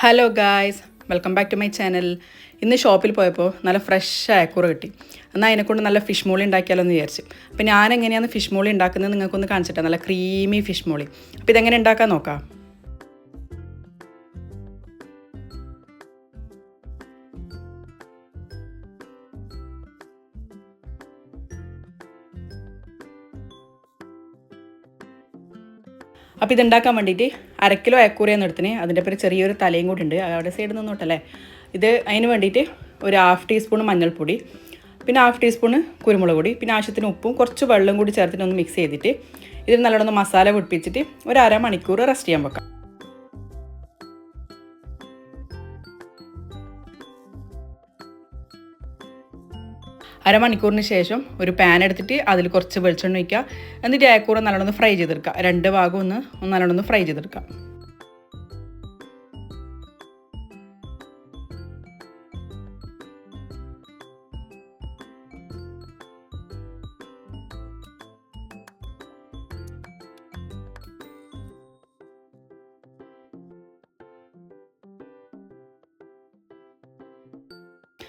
Hello guys welcome back to my channel ഇന്ന് ഷോപ്പിൽ പോയപ്പോൾ നല്ല ഫ്രഷ് അയക്കൂറ കിട്ടി. എന്നാൽ അതിനെക്കൊണ്ട് നല്ല ഫിഷ് മോളി ഉണ്ടാക്കിയാലോ എന്ന് വിചാരിച്ചു. അപ്പോൾ ഞാൻ എങ്ങനെയാണ് ഫിഷ് മോളി ഉണ്ടാക്കുന്നത് നിങ്ങൾക്കൊന്ന് കാണിച്ചിട്ടാണ് നല്ല ക്രീമി ഫിഷ് മോളി അപ്പോൾ ഇതെങ്ങനെ ഉണ്ടാക്കാൻ നോക്കാം. അപ്പോൾ ഇതുണ്ടാക്കാൻ വേണ്ടിയിട്ട് അര കിലോ എന്ന് എടുത്തിന്. അതിന്റെ പേര് ചെറിയൊരു തലയും കൂടി ഉണ്ട്. അവിടെ സൈഡിൽ നിന്നോട്ടല്ലേ ഇത് അതിന് വേണ്ടിയിട്ട് ഒരു ഹാഫ് ടീസ്പൂൺ മഞ്ഞൾപ്പൊടി പിന്നെ ഹാഫ് ടീസ്പൂൺ കുരുമുളക് പൊടി പിന്നെ ആവശ്യത്തിന് ഉപ്പും കുറച്ച് വെള്ളം കൂടി ചേർത്തിട്ട് ഒന്ന് മിക്സ് ചെയ്തിട്ട് ഇതിൽ നല്ലോണം മസാല പിടിപ്പിച്ചിട്ട് ഒരു അരമണിക്കൂർ റെസ്റ്റ് ചെയ്യാൻ വെക്കാം. അരമണിക്കൂറിന് ശേഷം ഒരു പാൻ എടുത്തിട്ട് അതിൽ കുറച്ച് വെളിച്ചെണ്ണ ഒഴിക്കുക. എന്നിട്ട് അയക്കൂറ നല്ലോണം ഫ്രൈ ചെയ്തെടുക്കുക. രണ്ട് ഭാഗം ഒന്ന് നല്ലോണം ഫ്രൈ ചെയ്തെടുക്കുക.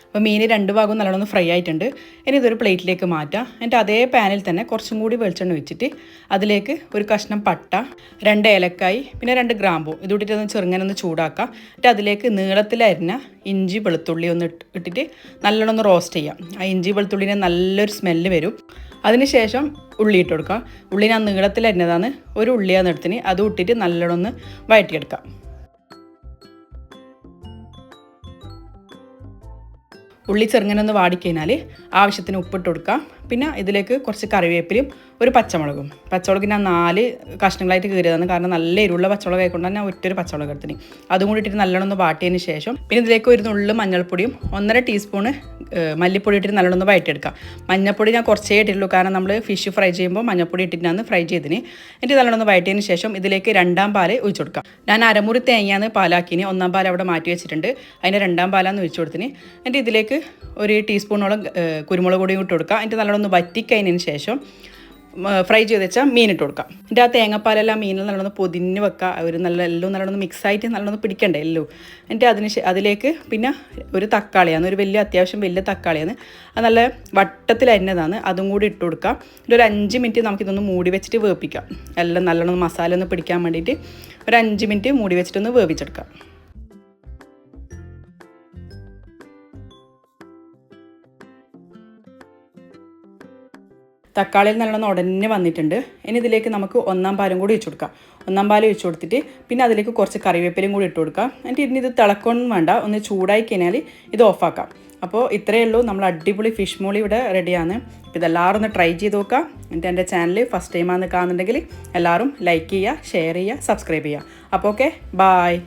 അപ്പോൾ മീൻ രണ്ട് ഭാഗവും നല്ലോണം ഫ്രൈ ആയിട്ടുണ്ട്. ഇനി ഇതൊരു പ്ലേറ്റിലേക്ക് മാറ്റാം. എന്നിട്ട് അതേ പാനിൽ തന്നെ കുറച്ചും കൂടി വെളിച്ചെണ്ണ വെച്ചിട്ട് അതിലേക്ക് ഒരു കഷ്ണം പട്ട രണ്ട് ഏലക്കായി പിന്നെ രണ്ട് ഗ്രാമ്പു. ഇതുകൂട്ടിട്ട് ഒന്ന് ചെറുങ്ങനെ ഒന്ന് ചൂടാക്കാം. എന്നിട്ട് അതിലേക്ക് നീളത്തിലരിഞ്ഞ ഇഞ്ചി വെളുത്തുള്ളി ഒന്ന് ഇട്ടിട്ട് നല്ലോണം ഒന്ന് റോസ്റ്റ് ചെയ്യാം. ആ ഇഞ്ചി വെളുത്തുള്ളിനെ നല്ലൊരു സ്മെല്ല് വരും. അതിനുശേഷം ഉള്ളി ഇട്ട് കൊടുക്കുക ഉള്ളി ഞാൻ നീളത്തിലരിഞ്ഞതാണ് ഒരു ഉള്ളിയാന്ന് എടുത്തിന് അത് ഇട്ടിട്ട് നല്ലോണം ഒന്ന് വഴറ്റിയെടുക്കാം ഉള്ളി ചെറുങ്ങനെ ഒന്ന് വാടിക്കഴിഞ്ഞാൽ ആവശ്യത്തിന് ഉപ്പിട്ട് കൊടുക്കാം പിന്നെ ഇതിലേക്ക് കുറച്ച് കറിവേപ്പിലും ഒരു പച്ചമുളകും. പച്ചമുളക് ഞാൻ നാല് കഷ്ണങ്ങളായിട്ട് കീറിയതാണ്. കാരണം നല്ല ഇരുള്ള പച്ചമുളക് ആയിക്കൊണ്ട് ഞാൻ ഒറ്റൊരു പച്ചമുളക് എടുത്തിന്. അതും കൂടി ഇട്ടിട്ട് നല്ലോണം ഒന്ന് വാട്ടിയതിന് ശേഷം പിന്നെ ഇതിലേക്ക് ഒരു നുള്ളു മഞ്ഞൾപ്പൊടിയും ഒന്നര ടീസ്പൂണ് മല്ലിപ്പൊടി ഇട്ടിട്ട് നല്ലോണം ഒന്ന് വഴറ്റിയെടുക്കാം മഞ്ഞൾപ്പൊടി ഞാൻ കുറച്ചേ ഇട്ടിട്ടുള്ളൂ. കാരണം നമ്മൾ ഫിഷ് ഫ്രൈ ചെയ്യുമ്പോൾ മഞ്ഞൾപ്പൊടി ഇട്ടിട്ടാണ് ഫ്രൈ ചെയ്തിന്. എന്നിട്ട് നല്ലോണം ഒന്ന് ശേഷം ഇതിലേക്ക് രണ്ടാം പാൽ ഒഴിച്ചു കൊടുക്കാം. ഞാൻ അരമുറി തേങ്ങയാണ് പാലാക്കിന് ഒന്നാം പാൽ അവിടെ മാറ്റി വെച്ചിട്ടുണ്ട്. അതിന്റെ രണ്ടാം പാലാന്ന് ഒഴിച്ചു കൊടുത്തിന്. എന്നിട്ട് ഇതിലേക്ക് ഒരു ടീസ്പൂണോളം കുരുമുളക് പൊടിയും ഇട്ട് കൊടുക്കുക എന്നിട്ട് നല്ലോണം വറ്റിക്കഴിഞ്ഞതിന് ശേഷം ഫ്രൈ ചെയ്ത് വെച്ചാൽ മീൻ ഇട്ട് കൊടുക്കാം. എന്നിട്ട് ആ തേങ്ങാപ്പാലെല്ലാം മീനിൽ നല്ലോണം പൊതിഞ്ഞ് വെക്കുക ഒരു നല്ല എല്ലാം നല്ലോണം മിക്സ് ആയിട്ട് നല്ലോണം പിടിക്കണ്ടേ എല്ലോ? എന്നിട്ട് അതിന് അതിലേക്ക് പിന്നെ ഒരു തക്കാളിയാണ്. ഒരു വലിയ അത്യാവശ്യം വലിയ തക്കാളിയാണ്. അത് നല്ല വട്ടത്തിൽ അരിഞ്ഞതാണ്. അതും കൂടി ഇട്ട് കൊടുക്കാം. എന്നിട്ട് ഒരു അഞ്ച് മിനിറ്റ് നമുക്കിതൊന്ന് മൂടി വെച്ചിട്ട് വേവിപ്പിക്കാം. എല്ലാം നല്ലോണം മസാല ഒന്ന് പിടിക്കാൻ വേണ്ടിയിട്ട് ഒരു അഞ്ച് മിനിറ്റ് മൂടി വെച്ചിട്ടൊന്ന് വേവിച്ചെടുക്കാം. തക്കാളിയിൽ നല്ലോണം ഉടനെ വന്നിട്ടുണ്ട്. ഇനി ഇതിലേക്ക് നമുക്ക് ഒന്നാം പാലും കൂടി ഒഴിച്ചു കൊടുക്കാം. ഒന്നാം പാൽ ഒഴിച്ചു കൊടുത്തിട്ട് പിന്നെ അതിലേക്ക് കുറച്ച് കറിവേപ്പിലയും കൂടി ഇട്ട് കൊടുക്കാം. എന്നിട്ട് ഇനി ഇത് തിളക്കൊന്നും വേണ്ട. ഒന്ന് ചൂടായി കഴിഞ്ഞാൽ ഇത് ഓഫാക്കാം അപ്പോൾ ഇത്രയേ ഉള്ളൂ. നമ്മൾ അടിപൊളി ഫിഷ് മോളി ഇവിടെ റെഡിയാണ് അപ്പോൾ ഇതെല്ലാവരും ഒന്ന് ട്രൈ ചെയ്ത് നോക്കാം എന്നിട്ട് എന്റെ ചാനൽ ഫസ്റ്റ് ടൈമാണ് കാണുന്നുണ്ടെങ്കിൽ എല്ലാവരും ലൈക്ക് ചെയ്യുക ഷെയർ ചെയ്യുക സബ്സ്ക്രൈബ് ചെയ്യുക. അപ്പോൾ ഓക്കെ ബായ്